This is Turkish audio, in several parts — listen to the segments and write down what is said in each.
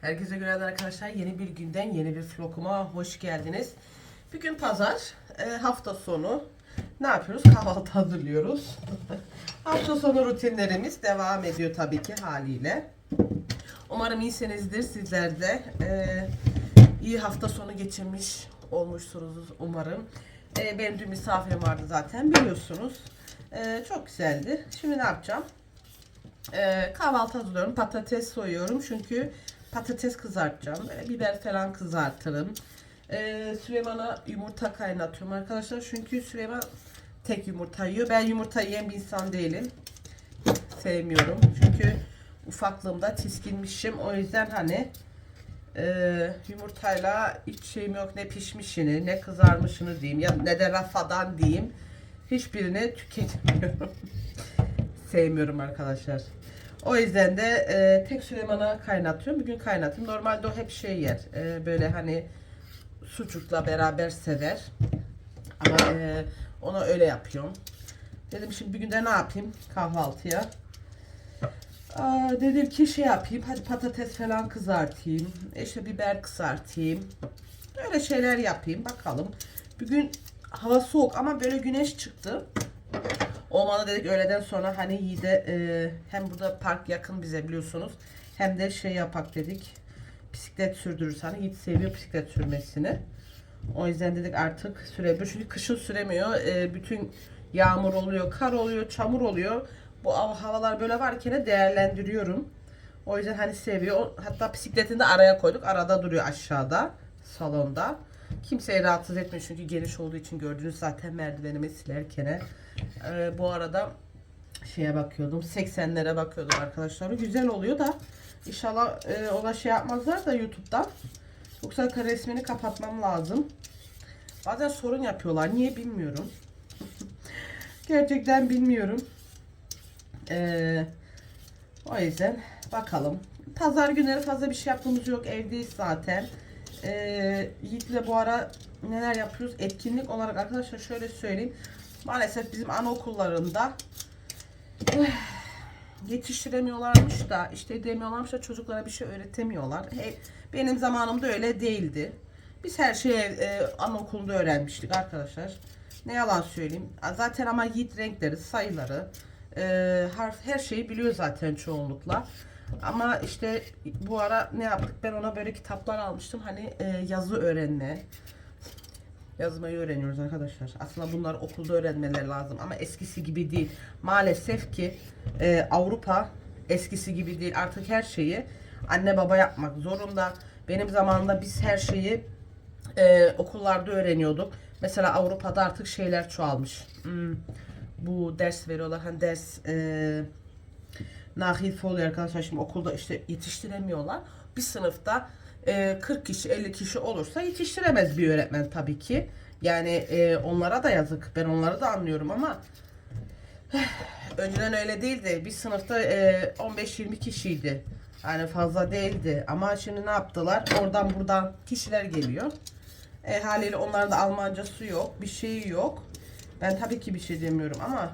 Herkese günaydın arkadaşlar. Yeni bir günden yeni bir vloguma hoş geldiniz. Bugün pazar, e, hafta sonu. Ne yapıyoruz? Kahvaltı hazırlıyoruz. hafta sonu rutinlerimiz devam ediyor tabii ki haliyle. Umarım iyisinizdir sizler de. E, iyi hafta sonu geçirmiş olmuşsunuz umarım. E, benim dün misafirim vardı zaten biliyorsunuz. E, çok güzeldi. Şimdi ne yapacağım? Ee, kahvaltı hazırlıyorum. Patates soyuyorum çünkü patates kızartacağım. Biber falan kızartırım. Ee, Süleyman'a yumurta kaynatıyorum arkadaşlar. Çünkü Süleyman tek yumurta yiyor. Ben yumurta yiyen bir insan değilim. Sevmiyorum. Çünkü ufaklığımda tiskinmişim. O yüzden hani e, yumurtayla hiç şeyim yok. Ne pişmişini ne kızarmışını diyeyim. Ya ne de rafadan diyeyim. Hiçbirini tüketmiyorum sevmiyorum arkadaşlar. O yüzden de e, tek Süleyman'a kaynatıyorum. Bugün kaynatayım. Normalde o hep şey yer. E, böyle hani sucukla beraber sever. Ama e, ona öyle yapıyorum. Dedim şimdi bir günde ne yapayım kahvaltıya? Aa, dedim ki şey yapayım. Hadi patates falan kızartayım. İşte biber kızartayım. Öyle şeyler yapayım. Bakalım. Bugün hava soğuk ama böyle güneş çıktı. Olmalı dedik öğleden sonra hani Yiğit'e e, hem burada park yakın bize biliyorsunuz hem de şey yapak dedik bisiklet sürdürürüz hani Yiğit seviyor bisiklet sürmesini. O yüzden dedik artık sürebilir çünkü kışın süremiyor E, bütün yağmur oluyor kar oluyor çamur oluyor bu hava- havalar böyle varken de değerlendiriyorum. O yüzden hani seviyor. Hatta bisikletini de araya koyduk. Arada duruyor aşağıda salonda. Kimseyi rahatsız etmiyor çünkü geniş olduğu için gördünüz zaten merdivenimi silerken. Ee, bu arada şeye bakıyordum. 80'lere bakıyordum arkadaşlar. Güzel oluyor da inşallah e, ona şey yapmazlar da YouTube'dan. Yoksa resmini kapatmam lazım. Bazen sorun yapıyorlar. Niye bilmiyorum. Gerçekten bilmiyorum. Ee, o yüzden bakalım. Pazar günleri fazla bir şey yaptığımız yok. Evdeyiz zaten. Ee, Yiğit'le bu ara neler yapıyoruz? Etkinlik olarak arkadaşlar şöyle söyleyeyim. Maalesef bizim anaokullarında yetiştiremiyorlarmış da işte demiyorlarmış da çocuklara bir şey öğretemiyorlar. He, benim zamanımda öyle değildi. Biz her şeyi e, anaokulunda öğrenmiştik arkadaşlar. Ne yalan söyleyeyim. Zaten ama Yiğit renkleri, sayıları, e, harf her şeyi biliyor zaten çoğunlukla. Ama işte bu ara ne yaptık? Ben ona böyle kitaplar almıştım. Hani e, yazı öğrenme. Yazmayı öğreniyoruz arkadaşlar. Aslında bunlar okulda öğrenmeleri lazım ama eskisi gibi değil. Maalesef ki e, Avrupa eskisi gibi değil. Artık her şeyi anne baba yapmak zorunda. Benim zamanımda biz her şeyi e, okullarda öğreniyorduk. Mesela Avrupa'da artık şeyler çoğalmış. Hmm, bu ders veriyorlar. Hani ders e, nahil oluyor arkadaşlar. Şimdi okulda işte yetiştiremiyorlar. Bir sınıfta e, 40 kişi 50 kişi olursa yetiştiremez bir öğretmen tabii ki. Yani e, onlara da yazık. Ben onları da anlıyorum ama önceden öyle değildi. Bir sınıfta e, 15-20 kişiydi. Yani fazla değildi. Ama şimdi ne yaptılar? Oradan buradan kişiler geliyor. E, haliyle onların da Almancası yok. Bir şeyi yok. Ben tabii ki bir şey demiyorum ama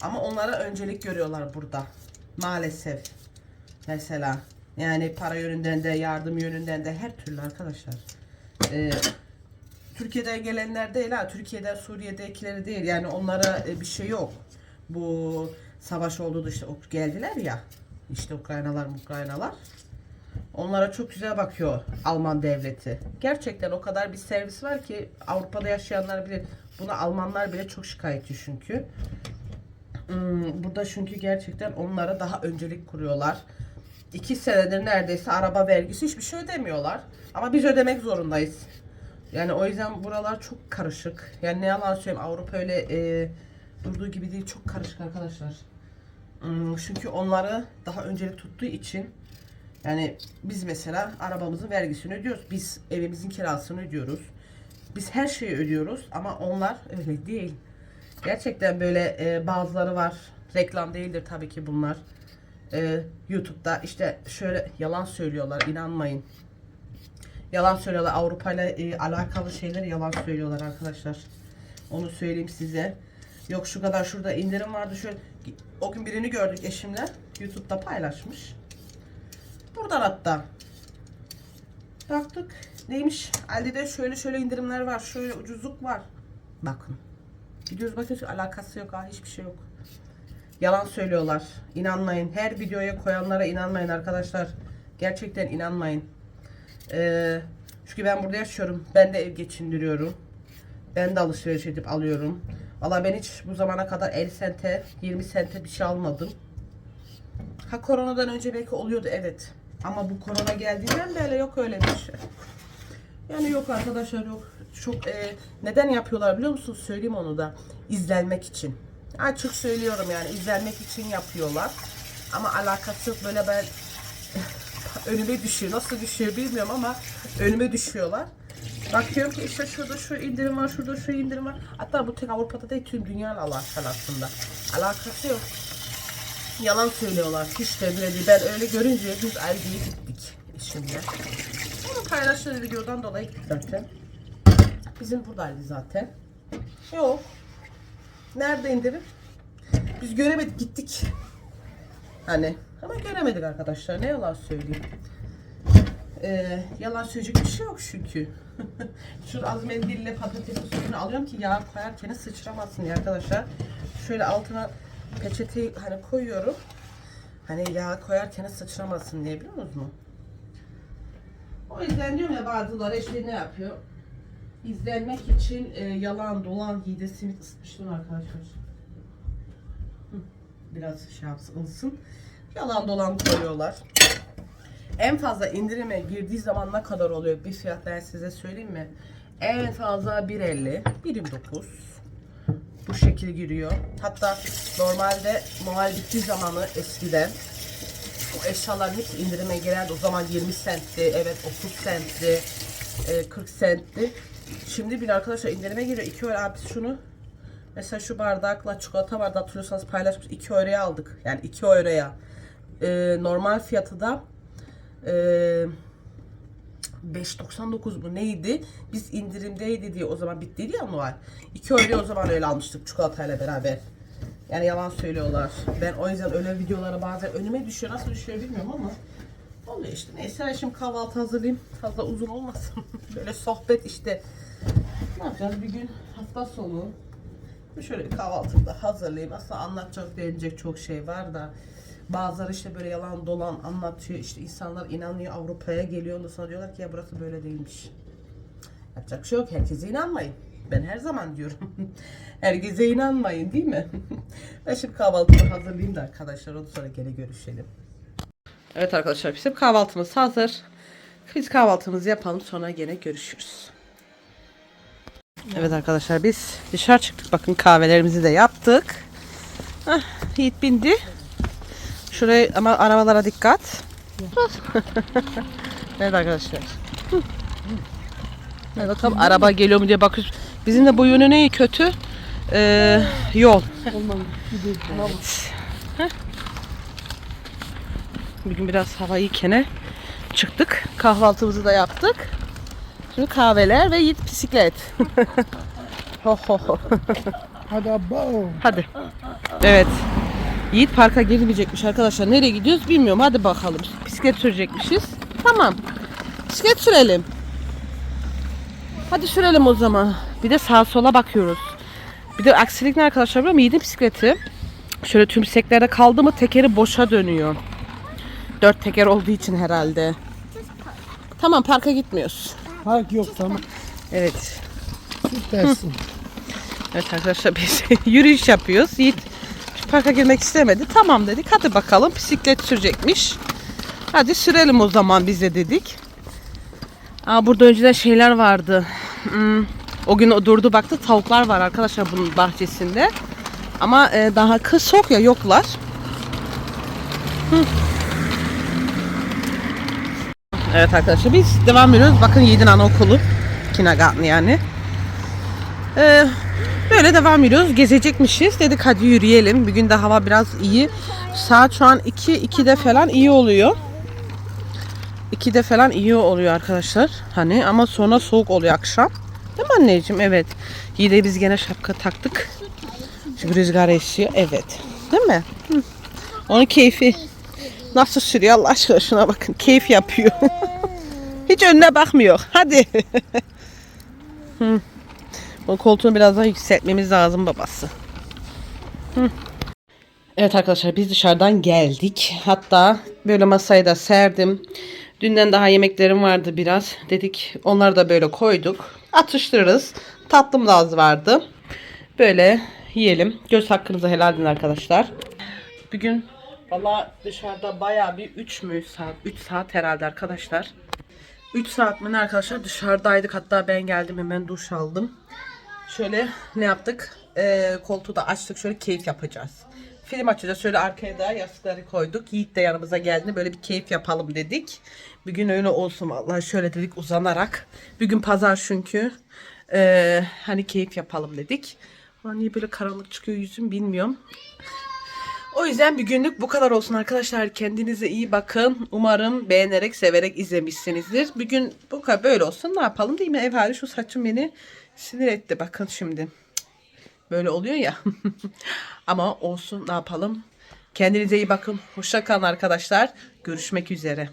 ama onlara öncelik görüyorlar burada. Maalesef. Mesela yani para yönünden de yardım yönünden de her türlü arkadaşlar. Ee, Türkiye'den gelenler değil ha. Türkiye'den Suriye'dekileri değil. Yani onlara e, bir şey yok. Bu savaş oldu da işte geldiler ya. İşte Ukraynalar Ukraynalar. Onlara çok güzel bakıyor Alman devleti. Gerçekten o kadar bir servis var ki Avrupa'da yaşayanlar bile buna Almanlar bile çok şikayetçi çünkü. Hmm, burada çünkü gerçekten onlara daha öncelik kuruyorlar. İki senedir neredeyse araba vergisi hiçbir şey ödemiyorlar. Ama biz ödemek zorundayız. Yani o yüzden buralar çok karışık. Yani ne yalan söyleyeyim Avrupa öyle e, durduğu gibi değil çok karışık arkadaşlar. Hmm, çünkü onları daha öncelik tuttuğu için yani biz mesela arabamızın vergisini ödüyoruz. Biz evimizin kirasını ödüyoruz. Biz her şeyi ödüyoruz ama onlar öyle değil. Gerçekten böyle e, bazıları var. Reklam değildir tabii ki bunlar. E, YouTube'da işte şöyle yalan söylüyorlar. inanmayın. Yalan söylüyorlar. Avrupa ile e, alakalı şeyler yalan söylüyorlar arkadaşlar. Onu söyleyeyim size. Yok şu kadar şurada indirim vardı. Şöyle o gün birini gördük eşimle. YouTube'da paylaşmış. Buradan hatta. Baktık. Neymiş? Aldi'de şöyle şöyle indirimler var. Şöyle ucuzluk var. Bakın. Gidiyoruz bakın alakası yok ha hiçbir şey yok. Yalan söylüyorlar. İnanmayın. Her videoya koyanlara inanmayın arkadaşlar. Gerçekten inanmayın. Ee, çünkü ben burada yaşıyorum. Ben de ev geçindiriyorum. Ben de alışveriş edip alıyorum. Valla ben hiç bu zamana kadar 50 sente, 20 sente bir şey almadım. Ha koronadan önce belki oluyordu evet. Ama bu korona geldiğinden beri yok öyle bir şey. Yani yok arkadaşlar yok. Çok e, neden yapıyorlar biliyor musunuz? Söyleyeyim onu da. İzlenmek için. Açık söylüyorum yani izlenmek için yapıyorlar. Ama alakası yok böyle ben önüme düşüyor. Nasıl düşüyor bilmiyorum ama önüme düşüyorlar. Bakıyorum ki işte şurada şu indirim var, şurada şu indirim var. Hatta bu tek Avrupa'da değil tüm dünyayla alakalı aslında. Alakası yok. Yalan söylüyorlar. Hiç de bile değil. Ben öyle görünce biz Aldi'ye gittik eşimle. Onu paylaştığı videodan dolayı zaten. Bizim buradaydı zaten. Yok. Nerede indirim? Biz göremedik gittik. Hani ama göremedik arkadaşlar. Ne yalan söyleyeyim. Ee, yalan söyleyecek bir şey yok çünkü. Şu az mendille patates sosunu alıyorum ki yağ koyarken sıçramasın diye arkadaşlar. Şöyle altına peçeteyi hani koyuyorum. Hani yağ koyarken sıçramasın diye biliyor musunuz? O yüzden diyorum ya bazıları işte ne yapıyor? İzlenmek için e, yalan dolan hide simit ısıtmıştım arkadaşlar. Hı, Biraz şey yapsın ılsın. Yalan dolan koyuyorlar. En fazla indirime girdiği zaman ne kadar oluyor? Bir fiyat ben size söyleyeyim mi? En fazla 1.50, 1.29 bu şekil giriyor. Hatta normalde Noel bittiği zamanı eskiden o eşyaların hepsi indirime girerdi. O zaman 20 centti, evet 30 centti, e, 40 centti. Şimdi bir arkadaşlar indirime giriyor. 2 euro abi şunu mesela şu bardakla çikolata bardağı hatırlıyorsanız paylaşmış 2 euroya aldık. Yani 2 euroya. E, normal fiyatı da e, 5.99 bu neydi? Biz indirimdeydi diye o zaman bittiydi ya Noel. 2 euroya o zaman öyle almıştık çikolatayla beraber. Yani yalan söylüyorlar. Ben o yüzden öyle videolara bazen önüme düşüyor. Nasıl düşüyor bilmiyorum ama oluyor işte. Neyse ben şimdi kahvaltı hazırlayayım. Fazla uzun olmasın. Böyle sohbet işte. Ne yapacağız bir gün hafta sonu. Şöyle bir kahvaltımı da hazırlayayım. Aslında anlatacak denecek çok şey var da. Bazıları işte böyle yalan dolan anlatıyor. İşte insanlar inanıyor Avrupa'ya geliyor. Ondan sonra diyorlar ki ya burası böyle değilmiş. Yapacak şey yok. Herkese inanmayın. Ben her zaman diyorum. Herkese inanmayın değil mi? ben şimdi kahvaltımı hazırlayayım da arkadaşlar. Ondan sonra gene görüşelim. Evet arkadaşlar bizim kahvaltımız hazır. Biz kahvaltımızı yapalım sonra gene görüşürüz. Evet arkadaşlar biz dışarı çıktık. Bakın kahvelerimizi de yaptık. Hah, Yiğit bindi. Şuraya ama arabalara dikkat. evet arkadaşlar. Evet, bakalım araba geliyor mu diye bakıyoruz. Bizim de bu yönü ne kötü? Ee, yol. Evet. Heh. Bugün biraz hava iyikene çıktık. Kahvaltımızı da yaptık. Şimdi kahveler ve Yiğit bisiklet. ho ho ho. Hadi abba. Hadi. Evet. Yiğit parka girmeyecekmiş arkadaşlar. Nereye gidiyoruz bilmiyorum. Hadi bakalım. Bisiklet sürecekmişiz. Tamam. Bisiklet sürelim. Hadi sürelim o zaman. Bir de sağa sola bakıyoruz. Bir de aksilik ne arkadaşlar biliyor musun? Yiğit'in bisikleti. Şöyle tümseklerde kaldı mı tekeri boşa dönüyor. Dört teker olduğu için herhalde. Tamam parka gitmiyoruz. Park yok tamam. Evet. Süpersin. Evet arkadaşlar biz yürüyüş yapıyoruz. Yiğit parka girmek istemedi. Tamam dedik. Hadi bakalım bisiklet sürecekmiş. Hadi sürelim o zaman bize dedik. Aa, burada önceden şeyler vardı. Hmm, o gün o durdu baktı tavuklar var arkadaşlar bunun bahçesinde. Ama e, daha kış soğuk ya yoklar. Hı. Evet arkadaşlar biz devam ediyoruz. Bakın Yiğit'in anaokulu. Kindergarten yani. Ee, böyle devam ediyoruz. Gezecekmişiz. Dedik hadi yürüyelim. Bugün de hava biraz iyi. Saat şu an 2 2'de falan iyi oluyor. 2'de falan iyi oluyor arkadaşlar. Hani ama sonra soğuk oluyor akşam. Değil mi anneciğim? Evet. İyi de biz gene şapka taktık. Çünkü rüzgar esiyor. Evet. Değil mi? Hı. Onun keyfi. Nasıl sürüyor Allah aşkına şuna bakın. Keyif yapıyor. Hiç önüne bakmıyor. Hadi. Hı. O koltuğunu biraz daha yükseltmemiz lazım babası. Evet arkadaşlar biz dışarıdan geldik. Hatta böyle masayı da serdim. Dünden daha yemeklerim vardı biraz. Dedik onları da böyle koyduk. Atıştırırız. Tatlım da az vardı. Böyle yiyelim. Göz hakkınızı helal edin arkadaşlar. Bugün valla dışarıda bayağı bir 3 mü saat? 3 saat herhalde arkadaşlar. 3 saat mi arkadaşlar dışarıdaydık. Hatta ben geldim hemen duş aldım. Şöyle ne yaptık? Ee, koltuğu da açtık. Şöyle keyif yapacağız. Film açacağız. Şöyle arkaya da yastıkları koyduk. Yiğit de yanımıza geldi. Böyle bir keyif yapalım dedik. Bir gün öyle olsun vallahi. Şöyle dedik uzanarak. Bir gün pazar çünkü. Ee, hani keyif yapalım dedik. Ama niye böyle karanlık çıkıyor yüzüm bilmiyorum. O yüzden bir günlük bu kadar olsun arkadaşlar. Kendinize iyi bakın. Umarım beğenerek, severek izlemişsinizdir. Bir gün bu kadar böyle olsun. Ne yapalım değil mi? Ev hali şu saçım beni sinir etti. Bakın şimdi. Böyle oluyor ya. Ama olsun ne yapalım. Kendinize iyi bakın. Hoşça kalın arkadaşlar. Görüşmek üzere.